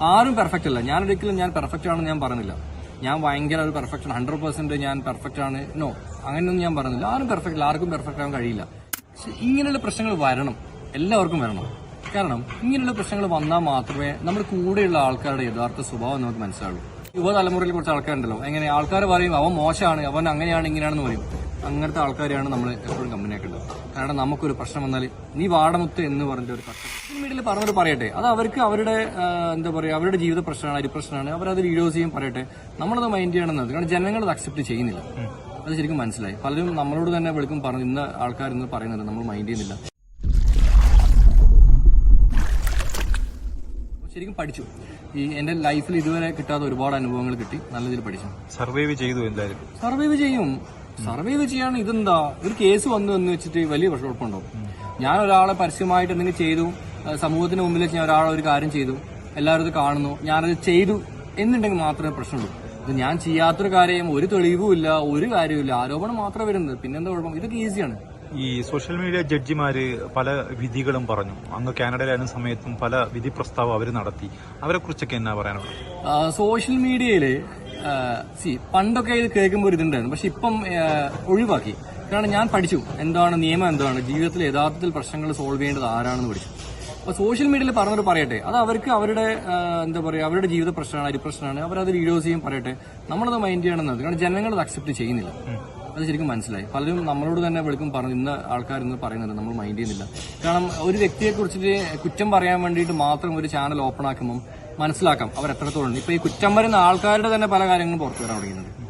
ആരും പെർഫെക്റ്റ് അല്ല. ഞാൻ ഒരിക്കലും ഞാൻ പെർഫെക്റ്റ് ആണെന്ന് ഞാൻ പറഞ്ഞില്ല. ഞാൻ ഭയങ്കര ഒരു പെർഫെക്ഷൻ ഹൺഡ്രഡ് പെർസെന്റ് ഞാൻ പെർഫെക്റ്റ് ആണ്. നോ അങ്ങനെയൊന്നും ഞാൻ പറഞ്ഞില്ല. ആരും പെർഫെക്റ്റ് ആർക്കും പെർഫെക്റ്റ് ആകാൻ കഴിയില്ല. പക്ഷെ ഇങ്ങനെയുള്ള പ്രശ്നങ്ങൾ വരണം. എല്ലാവർക്കും വരണം. കാരണം ഇങ്ങനെയുള്ള പ്രശ്നങ്ങൾ വന്നാൽ മാത്രമേ നമ്മുടെ കൂടെയുള്ള ആൾക്കാരുടെ യഥാർത്ഥ സ്വഭാവം നമുക്ക് മനസ്സിലാവുള്ളൂ. യുവതലമുറയിൽ കുറച്ച് ആൾക്കാരുണ്ടല്ലോ. എങ്ങനെ? ആൾക്കാർ പറയും അവൻ മോശമാണ്. അവൻ അങ്ങനെയാണ് ഇങ്ങനെയാണെന്ന് പറയും. അങ്ങനത്തെ ആൾക്കാരെയാണ് നമ്മൾ എപ്പോഴും കമ്പനിയാക്കേണ്ടത് കാരണം നമുക്കൊരു പ്രശ്നം വന്നാൽ നീ വാടമുത്ത് എന്ന് പറഞ്ഞ ഒരു പ്രശ്നം സോഷ്യൽ മീഡിയയിൽ പറഞ്ഞത് പറയട്ടെ. അത് അവർക്ക് അവരുടെ എന്താ പറയുക അവരുടെ ജീവിത പ്രശ്നമാണ് അരി പ്രശ്നമാണ് അവരത് വീഡിയോസ് ചെയ്യും പറയട്ടെ. നമ്മളത് മൈൻഡ് ചെയ്യണമെന്നത് കാരണം ജനങ്ങൾ അത് അക്സെപ്റ്റ് ചെയ്യുന്നില്ല. അത് ശരിക്കും മനസ്സിലായി. പലരും നമ്മളോട് തന്നെ വിളിക്കും പറഞ്ഞു ഇന്ന ആൾക്കാർ ഇന്ന് പറയുന്നത് നമ്മൾ മൈൻഡ് ചെയ്യുന്നില്ല. ശരിക്കും പഠിച്ചു. ഈ എന്റെ ലൈഫിൽ ഇതുവരെ കിട്ടാത്ത ഒരുപാട് അനുഭവങ്ങൾ കിട്ടി. നല്ല രീതിയിൽ പഠിച്ചു. സർവൈവ് ചെയ്തു എന്തായാലും. സർവൈവ് ചെയ്യും. സർവൈവ് ചെയ്യാണ് ഇതെന്താ? ഒരു കേസ് വന്നു എന്ന് വെച്ചിട്ട് വലിയ കുഴപ്പമുണ്ടോ ഞാൻ ഒരാളെ പരസ്യമായിട്ട് എന്തെങ്കിലും ചെയ്തു സമൂഹത്തിന് മുമ്പിൽ വെച്ച് ഞാൻ ഒരാളെ ഒരു കാര്യം ചെയ്തു എല്ലാവരും ഇത് കാണുന്നു ഞാനത് ചെയ്തു എന്നുണ്ടെങ്കിൽ മാത്രമേ പ്രശ്നമുള്ളൂ. ഇത് ഞാൻ ചെയ്യാത്തൊരു കാര്യം ഒരു തെളിവും ഇല്ല ഒരു കാര്യമില്ല ആരോപണം മാത്രമേ വരുന്നത്. പിന്നെന്താ കുഴപ്പം? ഇതൊക്കെ ഈസിയാണ് ഈ സോഷ്യൽ മീഡിയ ജഡ്ജിമാര് പല വിധികളും പറഞ്ഞു. അങ്ങ് കാനഡയിലായിരുന്ന സമയത്തും പല വിധി പ്രസ്താവം അവർ നടത്തി. അവരെ കുറിച്ചൊക്കെ എന്നാ പറയാനുള്ളത്? സോഷ്യൽ മീഡിയയിൽ സി പണ്ടൊക്കെ ഇത് കേൾക്കുമ്പോൾ ഇതുണ്ടായിരുന്നു. പക്ഷെ ഇപ്പം ഒഴിവാക്കി. കാരണം ഞാൻ പഠിച്ചു. എന്താണ് നിയമം എന്താണ് ജീവിതത്തിൽ യഥാർത്ഥത്തിൽ പ്രശ്നങ്ങൾ സോൾവ് ചെയ്യേണ്ടത് ആരാണെന്ന് പഠിച്ചു. അപ്പോൾ സോഷ്യൽ മീഡിയയിൽ പറഞ്ഞവർ പറയട്ടെ. അത് അവർക്ക് അവരുടെ എന്താ പറയുക അവരുടെ ജീവിത പ്രശ്നമാണ് അരി പ്രശ്നമാണ് അവരത് വീഡിയോസ് ചെയ്യും പറയട്ടെ. നമ്മളത് മൈൻഡ് ചെയ്യണമെന്നത് കാരണം ജനങ്ങൾ അത് അക്സെപ്റ്റ് ചെയ്യുന്നില്ല. അത് ശരിക്കും മനസ്സിലായി. പലരും നമ്മളോട് തന്നെ വിളിക്കും പറഞ്ഞു ഇന്ന ആൾക്കാർ ഇന്ന് പറയുന്നുണ്ട് നമ്മൾ മൈൻഡ് ചെയ്യുന്നില്ല. കാരണം ഒരു വ്യക്തിയെ കുറിച്ചിട്ട് കുറ്റം പറയാൻ വേണ്ടിയിട്ട് മാത്രം ഒരു ചാനൽ ഓപ്പൺ ആക്കുമ്പോൾ മനസ്സിലാക്കാം. അവർ എത്രത്തോളം ഇപ്പൊ ഈ കുറ്റം വരുന്ന ആൾക്കാരുടെ തന്നെ പല കാര്യങ്ങളും പുറത്തു വരാൻ തുടങ്ങിയിട്ടുണ്ട്.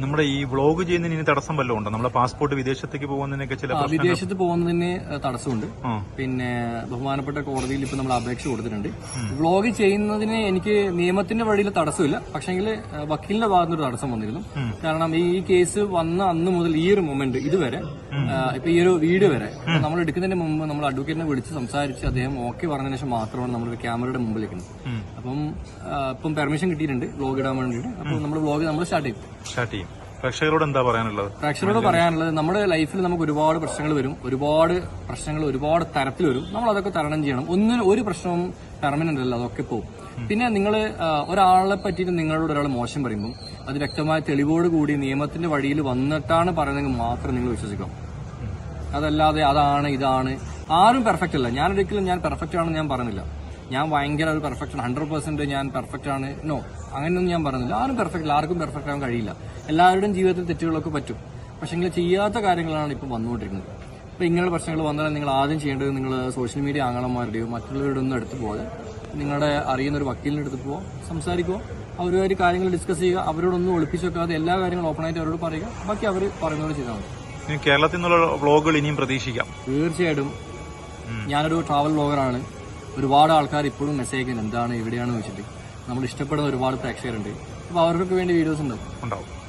നമ്മുടെ ഈ വ്ലോഗ് ചെയ്യുന്നതിന് ഇനി തടസ്സം വല്ലതും ഉണ്ടോ? നമ്മുടെ പാസ്പോർട്ട് വിദേശത്തേക്ക് പോകുന്നതിനൊക്കെ ചില ആ, പ്രശ്നങ്ങൾ വിദേശത്ത് പോകുന്നതിന് തടസ്സമുണ്ട്. ആ. പിന്നെ ബഹുമാനപ്പെട്ട കോടതിയിൽ ഇപ്പൊ നമ്മൾ അപേക്ഷ കൊടുത്തിട്ടുണ്ട്. വ്ളോഗ് ചെയ്യുന്നതിന് എനിക്ക് നിയമത്തിന്റെ വഴിയിൽ തടസ്സമില്ല. പക്ഷെങ്കിൽ വക്കീലിന്റെ ഭാഗത്തുനിന്ന് ഒരു തടസ്സം വന്നിരുന്നു. കാരണം ഈ കേസ് വന്ന അന്ന് മുതൽ ഈ ഒരു മൊമെന്റ് ഇതുവരെ ആ, ഇപ്പൊ ഈ ഒരു വീട് വരെ നമ്മൾ എടുക്കുന്നതിന് മുമ്പ് നമ്മൾ അഡ്വക്കേറ്റിനെ വിളിച്ച് സംസാരിച്ച് അദ്ദേഹം ഓക്കെ പറഞ്ഞതിന് ശേഷം മാത്രമാണ് നമ്മൾ ഒരു ക്യാമറയുടെ മുമ്പിൽ വെക്കുന്നത് അപ്പം ആ, ഇപ്പം പെർമിഷൻ കിട്ടിയിട്ടുണ്ട് വ്ളോഗ് ഇടാൻ വേണ്ടിയിട്ട്. അപ്പം നമ്മൾ വ്ളോഗ് നമ്മൾ സ്റ്റാർട്ട് ചെയ്യും സ്റ്റാർട്ട് ചെയ്യും. പ്രേക്ഷകരോട് എന്താ പറയാനുള്ളത്? പ്രേക്ഷകരോട് പറയാനുള്ളത് നമ്മുടെ ലൈഫിൽ നമുക്ക് ഒരുപാട് പ്രശ്നങ്ങൾ വരും ഒരുപാട് പ്രശ്നങ്ങൾ ഒരുപാട് തരത്തിൽ വരും. നമ്മൾ അതൊക്കെ തരണം ചെയ്യണം. ഒന്നിനും ഒരു പ്രശ്നവും പെർമനന്റ് അല്ല അതൊക്കെ പോകും. പിന്നെ നിങ്ങൾ ഒരാളെ പറ്റിയിട്ട് നിങ്ങളോട് ഒരാൾ മോശം പറയുമ്പോൾ അത് വ്യക്തമായ തെളിവോട് കൂടി നിയമത്തിന്റെ വഴിയിൽ വന്നിട്ടാണ് പറയുന്നതെങ്കിൽ മാത്രം നിങ്ങൾ വിശ്വസിക്കണം. അതല്ലാതെ അതാണ് ഇതാണ് ആരും പെർഫെക്റ്റ് അല്ല. ഞാൻ ഒരിക്കലും ഞാൻ പെർഫെക്റ്റ് ആണെന്ന് ഞാൻ പറഞ്ഞില്ല. ഞാൻ ഭയങ്കര ഒരു പെർഫെക്ഷൻ ഹൺഡ്രഡ് പെർസെന്റ് ഞാൻ പെർഫെക്റ്റ് ആണ്. നോ അങ്ങനെയൊന്നും ഞാൻ പറഞ്ഞില്ല. ആരും പെർഫെക്റ്റ് ആർക്കും പെർഫെക്റ്റ് ആവാൻ കഴിയില്ല. എല്ലാവരുടെയും ജീവിതത്തിൽ തെറ്റുകളൊക്കെ പറ്റും. പക്ഷെങ്കിൽ ചെയ്യാത്ത കാര്യങ്ങളാണ് ഇപ്പോൾ വന്നുകൊണ്ടിരിക്കുന്നത്. അപ്പോൾ ഇങ്ങനെയുള്ള പ്രശ്നങ്ങൾ വന്നാൽ നിങ്ങൾ ആദ്യം ചെയ്യേണ്ടത് നിങ്ങൾ സോഷ്യൽ മീഡിയ ആങ്ങളന്മാരുടെയോ മറ്റുള്ളവരുടെ ഒന്നും എടുത്തു പോകാതെ നിങ്ങളുടെ അറിയുന്ന ഒരു വക്കീലിന്റെ അടുത്ത് പോവുക സംസാരിക്കുക അവരുമായിട്ട് കാര്യങ്ങൾ ഡിസ്കസ് ചെയ്യുക. അവരോടൊന്നും ഒളിപ്പിച്ച് വെക്കാതെ എല്ലാ കാര്യങ്ങളും ഓപ്പണായിട്ട് അവരോട് പറയുക. ബാക്കി അവർ പറയുന്നത് ചെയ്താൽ മതി. കേരളത്തിൽ നിന്നുള്ള വ്ളോഗുകൾ ഇനിയും പ്രതീക്ഷിക്കാം. തീർച്ചയായിട്ടും. ഞാനൊരു ട്രാവൽ ബ്ലോഗറാണ് ഒരുപാട് ആൾക്കാർ ഇപ്പോഴും മെസ്സേജ് അയക്കുന്നുണ്ട്. എന്താണ് എവിടെയാണെന്ന് വെച്ചിട്ട് നമ്മൾ ഇഷ്ടപ്പെടുന്ന ഒരുപാട് പ്രേക്ഷകരുണ്ട്. അപ്പോൾ അവർക്ക് വേണ്ടി വീഡിയോസ് ഉണ്ടാവും. ഉണ്ടാവും.